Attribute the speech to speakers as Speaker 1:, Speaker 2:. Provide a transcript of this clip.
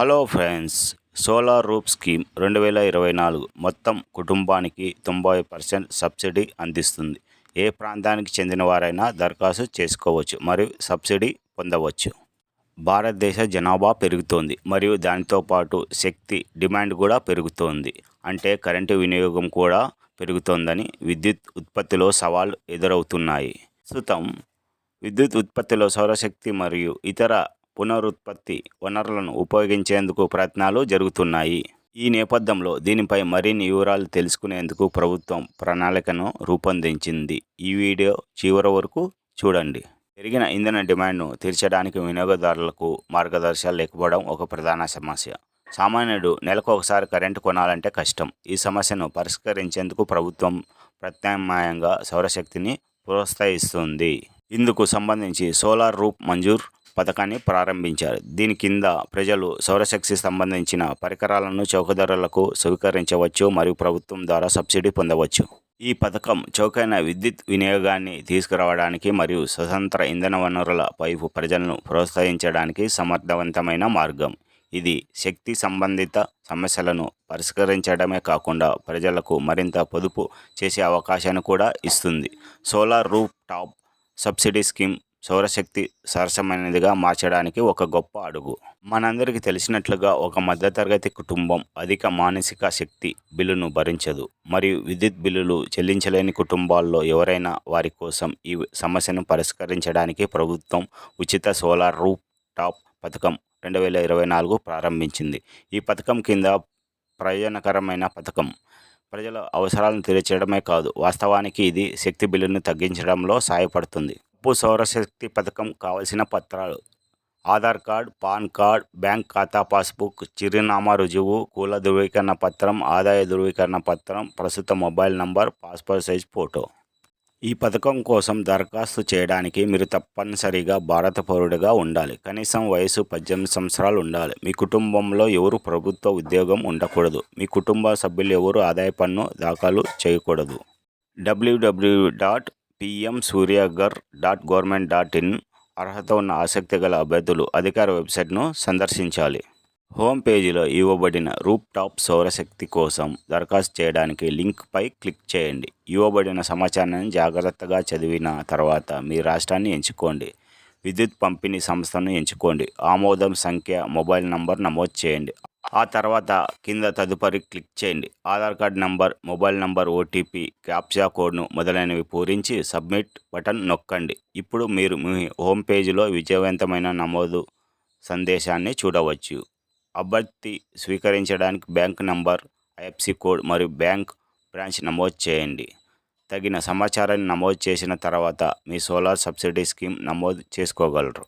Speaker 1: Hello friends solar roof scheme రెండు వేల ఇరవై నాలుగు మొత్తం కుటుంబానికి తొంభై పర్సెంట్ సబ్సిడీ అందిస్తుంది. ఏ ప్రాంతానికి చెందిన వారైనా దరఖాస్తు చేసుకోవచ్చు మరియు సబ్సిడీ పొందవచ్చు. భారతదేశ జనాభా పెరుగుతోంది మరియు దానితో పాటు శక్తి డిమాండ్ కూడా పెరుగుతోంది. అంటే కరెంటు వినియోగం కూడా పెరుగుతోందని విద్యుత్ ఉత్పత్తిలో సవాళ్ళు ఎదురవుతున్నాయి. ప్రస్తుతం విద్యుత్ ఉత్పత్తిలో సౌరశక్తి మరియు ఇతర పునరుత్పత్తి వనరులను ఉపయోగించేందుకు ప్రయత్నాలు జరుగుతున్నాయి. ఈ నేపథ్యంలో దీనిపై మరిన్ని వివరాలు తెలుసుకునేందుకు ప్రభుత్వం ప్రణాళికను రూపొందించింది. ఈ వీడియో చివరి వరకు చూడండి. పెరిగిన ఇంధన డిమాండ్ను తీర్చడానికి వినియోగదారులకు మార్గదర్శకాలు లేకపోవడం ఒక ప్రధాన సమస్య. సామాన్యుడు నెలకు ఒకసారి కరెంటు కొనాలంటే కష్టం. ఈ సమస్యను పరిష్కరించేందుకు ప్రభుత్వం ప్రత్యామ్నాయంగా సౌరశక్తిని ప్రోత్సహిస్తుంది. ఇందుకు సంబంధించి సోలార్ రూప్ మంజూర్ పథకాన్ని ప్రారంభించారు. దీని కింద ప్రజలు సౌరశక్తి సంబంధించిన పరికరాలను చౌక ధరలకు స్వీకరించవచ్చు మరియు ప్రభుత్వం ద్వారా సబ్సిడీ పొందవచ్చు. ఈ పథకం చౌకైన విద్యుత్ వినియోగాన్ని తీసుకురావడానికి మరియు స్వతంత్ర ఇంధన వనరుల వైపు ప్రజలను ప్రోత్సహించడానికి సమర్థవంతమైన మార్గం. ఇది శక్తి సంబంధిత సమస్యలను పరిష్కరించడమే కాకుండా ప్రజలకు మరింత పొదుపు చేసే అవకాశాన్ని కూడా ఇస్తుంది. Solar roof top subsidy scheme సౌరశక్తి సరసమైనదిగా మార్చడానికి ఒక గొప్ప అడుగు. మనందరికీ తెలిసినట్లుగా ఒక మధ్యతరగతి కుటుంబం అధిక మానసిక శక్తి బిల్లును భరించదు. మరియు విద్యుత్ బిల్లులు చెల్లించలేని కుటుంబాల్లో ఎవరైనా వారి కోసం ఈ సమస్యను పరిష్కరించడానికి ప్రభుత్వం ఉచిత సోలార్ రూఫ్ టాప్ పథకం రెండు వేల ఇరవై నాలుగు ప్రారంభించింది. ఈ పథకం కింద ప్రయోజనకరమైన పథకం. ప్రజల అవసరాలను తీర్చడమే కాదు వాస్తవానికి ఇది శక్తి బిల్లును తగ్గించడంలో సహాయపడుతుంది ఉప్పు సౌరశక్తి పథకం కావలసిన పత్రాలు. Aadhaar card PAN card bank ఖాతా పాస్బుక్ చిరునామా రుజువు కుల ధృవీకరణ పత్రం ఆదాయ ధృవీకరణ పత్రం ప్రస్తుత mobile number passport size photo. ఈ పథకం కోసం దరఖాస్తు చేయడానికి మీరు తప్పనిసరిగా భారత పౌరుడిగా ఉండాలి. కనీసం వయసు పద్దెనిమిది సంవత్సరాలు ఉండాలి. మీ కుటుంబంలో ఎవరు ప్రభుత్వ ఉద్యోగం ఉండకూడదు. మీ కుటుంబ సభ్యులు ఎవరు ఆదాయ పన్ను దాఖలు చేయకూడదు. WWW dot PM Suryaghar dot government dot in అర్హత ఉన్న ఆసక్తి గల అభ్యర్థులు అధికార వెబ్సైట్ను సందర్శించాలి. హోమ్ పేజీలో ఇవ్వబడిన రూప్ టాప్ సౌరశక్తి కోసం దరఖాస్తు చేయడానికి లింక్పై క్లిక్ చేయండి. ఇవ్వబడిన సమాచారాన్ని జాగ్రత్తగా చదివిన తర్వాత మీ రాష్ట్రాన్ని ఎంచుకోండి. విద్యుత్ పంపిణీ సంస్థను ఎంచుకోండి. ఆమోదం సంఖ్య మొబైల్ నంబర్ నమోదు చేయండి. ఆ తర్వాత కింద తదుపరి క్లిక్ చేయండి. Aadhaar card number mobile number OTP captcha కోడ్ను మొదలైనవి పూరించి సబ్మిట్ బటన్ నొక్కండి. ఇప్పుడు మీరు మీ హోమ్ పేజీలో విజయవంతమైన నమోదు సందేశాన్ని చూడవచ్చు. అభ్యర్థి స్వీకరించడానికి బ్యాంక్ నంబర్ ఐఎఫ్సి కోడ్ మరియు బ్యాంక్ బ్రాంచ్ నమోదు చేయండి. తగిన సమాచారాన్ని నమోదు చేసిన తర్వాత మీ సోలార్ సబ్సిడీ స్కీమ్ నమోదు చేసుకోగలరు.